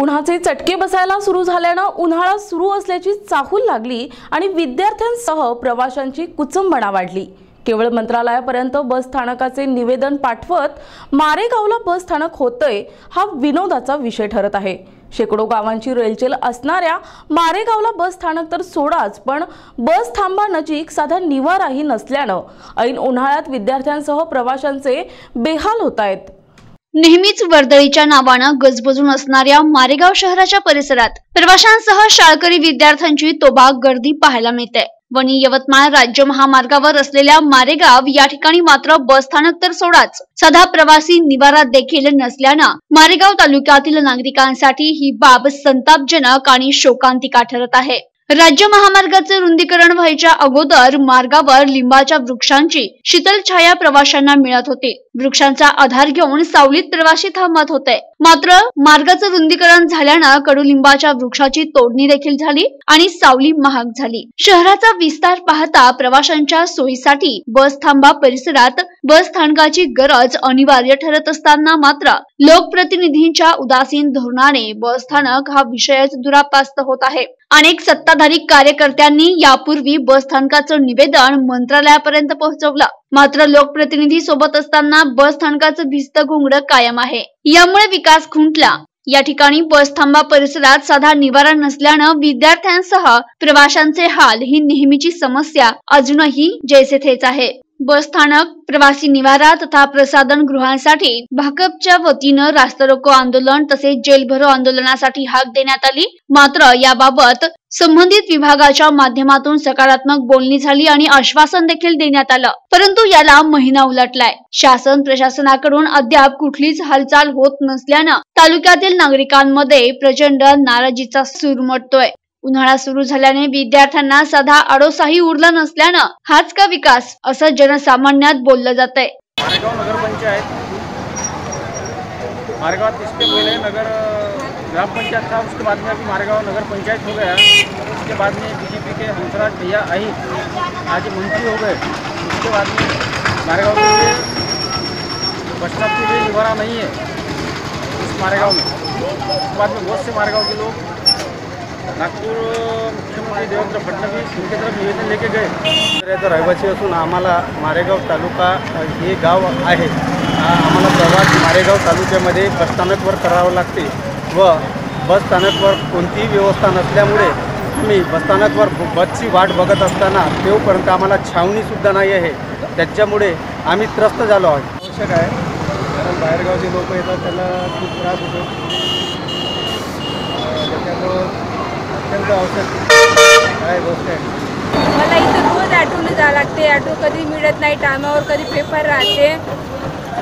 उन्हाचे चटके बसायला सुरू झाल्यानं उन्हाळा सुरू असल्याची चाहूल लागली आणि विद्यार्थ्यांसह प्रवाशांची कुचंबणा वाढली. केवळ मंत्रालयापर्यंत बस स्थानकाचे निवेदन पाठवत मारेगावला बस स्थानक होतंय हा विनोदाचा विषय ठरत आहे. शेकडो गावांची रेलचेल असणाऱ्या मारेगावला बस स्थानक तर सोडाच पण बस थांबा नजीक साधा निवाराही नसल्यानं ऐन उन्हाळ्यात विद्यार्थ्यांसह प्रवाशांचे बेहाल होत आहेत नेहमीच वर्दळीच्या नावानं गजबजून असणाऱ्या मारेगाव शहराच्या परिसरात प्रवाशांसह शाळकरी विद्यार्थ्यांची तोबा गर्दी पाहायला मिळते. वणी यवतमाळ राज्य महामार्गावर असलेल्या मारेगाव या ठिकाणी मात्र बस स्थानक तर सोडाच. सदा प्रवासी निवारा देखील नसल्यानं मारेगाव तालुक्यातील नागरिकांसाठी ही बाब संतापजनक आणि शोकांतिका ठरत आहे. राज्य महामार्गाचे रुंदीकरण व्हायच्या अगोदर मार्गावर लिंबाच्या वृक्षांची शीतल छाया प्रवाशांना मिळत होती. वृक्षांचा आधार घेऊन सावलीत प्रवाशी थांबत होते. मात्र मार्गाचं रुंदीकरण झाल्यानं कडुलिंबाच्या वृक्षाची तोडणी देखील झाली आणि सावली महाग झाली. शहराचा विस्तार पाहता प्रवाशांच्या सोयीसाठी बस थांबा परिसरात बस स्थानकाची गरज अनिवार्य ठरत असताना मात्र लोकप्रतिनिधींच्या उदासीन धोरणाने बस स्थानक हा विषयच दुरापास्त होत आहे. अनेक सत्ताधारी कार्यकर्त्यांनी यापूर्वी बस स्थानकाचं निवेदन मंत्रालयापर्यंत पोहोचवलं. मात्र लोकप्रतिनिधी सोबत असताना बस स्थानकाचं भिस्त घोंगड कायम आहे. यामुळे विकास खुंटला. या ठिकाणी बस थांबा परिसरात साधा निवारा नसल्यानं विद्यार्थ्यांसह प्रवाशांचे हाल ही नेहमीची समस्या. अजूनही जैसे थेच आहे. बस स्थानक प्रवासी निवारा तथा प्रसाधन गृहांसाठी भाकपच्या वतीनं रास्ता रोको आंदोलन तसेच जेलभरो आंदोलनासाठी हाक देण्यात आली. मात्र याबाबत संबंधित विभागाच्या माध्यमातून सकारात्मक बोलणी झाली आणि आश्वासन देखील देण्यात आलं. परंतु याला महिना उलटलाय. शासन प्रशासनाकडून अद्याप कुठलीच हालचाल होत नसल्यानं तालुक्यातील नागरिकांमध्ये प्रचंड नाराजीचा सूर मटतोय. उन्हाळा सुरू झाल्याने विद्यार्थ्यांना साधा आडोसाही उरला नसल्यानं हाच का विकास असं जनसामान्यात बोललं जात आहे मारेगांव नगर पंचायत इसके पहले नगर ग्राम पंचायत था उसके बाद में अभी मारेगांव नगर पंचायत हो गया उसके बाद में बीजेपी के हंसराज भैया आई आज मंत्री हो गए उसके बाद में मारेगांव के लिए बस स्टॉप के लिए निवारा नहीं है उस मारेगांव में। उसके बाद में बहुत से मारेगांव के लोग नागपूर मुख्यमंत्री देवेंद्र फडणवीस उनके तरफ निवेदन लेके गए. तर रहिवासी असून आम्हाला मारेगाव तालुका हे गाव आहे. आम्हाला प्रवास मारेगाव तालुक्यामध्ये बसस्थानकवर करावं लागते व बसस्थानकवर कोणतीही व्यवस्था नसल्यामुळे आम्ही बसस्थानकवर बसची वाट बघत असताना तेवपर्यंत आम्हाला छावणीसुद्धा नाही आहे. त्याच्यामुळे आम्ही त्रस्त झालो आहे आवश्यक आहे. कारण बाहेरगावचे लोक येतात त्यांना खूप त्रास होतो. त्याच्यामुळं अत्यंत आवश्यक काय गोष्ट आहे? मला इथं रोज ऑटोने जावं लागते. ऑटो कधी मिळत नाही टायमावर कधी पेपर राहते.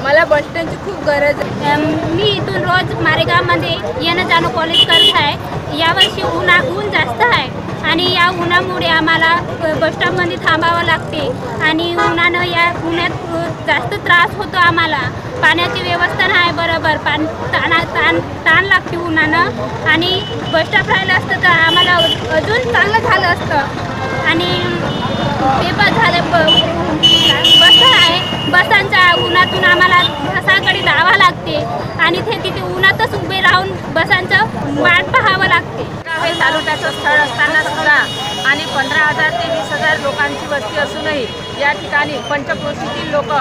मला बस स्टँडची खूप गरज आहे. अम, मी इथून रोज मारेगावमध्ये येणं जाणं कॉलेज करत आहे. यावर्षी उन्हा ऊन जास्त आहे आणि या उन्हामुळे आम्हाला बस स्टॉपमध्ये थांबावं लागते. आणि उन्हानं या उन्हात अ, जास्त त्रास होतो आम्हाला. पाण्याची व्यवस्था नाही बरोबर पाणी ताना ताण ताण लागते उन्हानं. आणि बस स्टॉप राहिलं असतं तर आम्हाला अजून चांगलं झालं असतं. आणि पेपर झाले ब- बस आहे. बसांच्या उन्हातून आम्हाला बसाकडे जावं लागते. आणि ते तिथे उन्हातच उभे राहून बसांचं वाट पाहावं लागते. हे तालुक्याचं स्थळ असताना सुद्धा आणि पंधरा हजार ते वीस हजार लोकांची वस्ती असूनही या ठिकाणी पंचक्रोशीतील लोक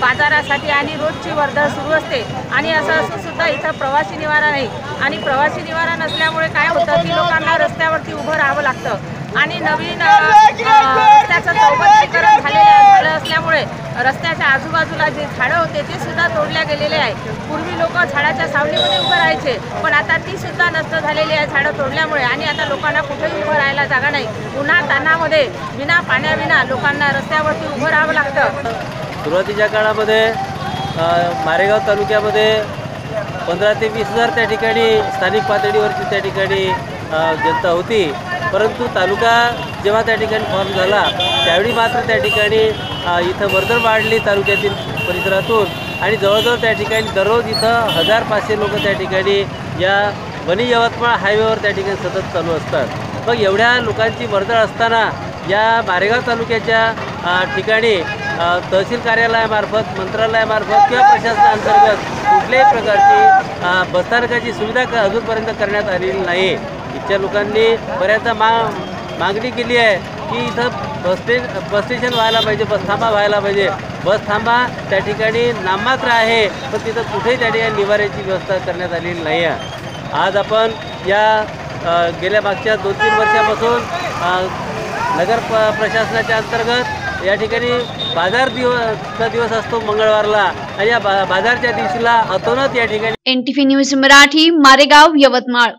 बाजारासाठी आणि रोजची वर्दळ सुरू असते. आणि असं असून सुद्धा इथं प्रवासी निवारा नाही. आणि प्रवासी निवारा नसल्यामुळे काय होतं? की लोकांना रस्त्यावरती उभं राहावं लागतं. आणि नवीन रस्त्याचं चौबंदीकरण झालेलं झालं असल्यामुळे रस्त्याच्या आजूबाजूला जे झाडं होते ते सुद्धा तोडल्या गेलेले आहे. पूर्वी लोक झाडाच्या सावलीमध्ये उभं राहायचे पण आता ती सुद्धा नष्ट झालेली आहे झाडं तोडल्यामुळे आणि आता लोकांना कुठेही उभं राहायला जागा नाही. उन्हा तानामध्ये विना पाण्याविना लोकांना रस्त्यावरती उभं राहावं लागतं. सुरुवातीच्या काळामध्ये मारेगाव तालुक्यामध्ये पंधरा ते वीस हजार त्या ठिकाणी स्थानिक पातळीवरची त्या ठिकाणी जनता होती. परंतु तालुका जेव्हा त्या ठिकाणी फॉर्म झाला त्यावेळी मात्र त्या ठिकाणी इथं वर्दळ वाढली तालुक्यातील परिसरातून. आणि जवळजवळ त्या ठिकाणी दररोज इथं हजार पाचशे लोक त्या ठिकाणी या वणी यवतमाळ हायवेवर त्या ठिकाणी सतत चालू असतात. मग एवढ्या लोकांची वर्दळ असताना या मारेगाव तालुक्याच्या ठिकाणी तहसील कार्यालयामार्फत मंत्रालयामार्फत किंवा प्रशासनाअंतर्गत कुठल्याही प्रकारची बसस्थानकाची सुविधा क अजूनपर्यंत करण्यात आलेली नाही. इथच्या लोकांनी बऱ्याचदा मा मागणी केली आहे की इथं बस स्टे बस स्टेशन व्हायला पाहिजे बस थांबा व्हायला पाहिजे. बस थांबा त्या ठिकाणी नाममात्र आहे पण तिथं कुठेही त्या ठिकाणी निवाऱ्याची व्यवस्था करण्यात आलेली नाही आहे आज आपण या गेल्या मागच्या दोन तीन वर्षापासून नगर प प्रशासनाच्या अंतर्गत या ठिकाणी बाजार दिवसचा दिवस असतो मंगळवारला. आणि या बाजारच्या दिवशीला अतोनात या ठिकाणी एन न्यूज मराठी मारेगाव यवतमाळ.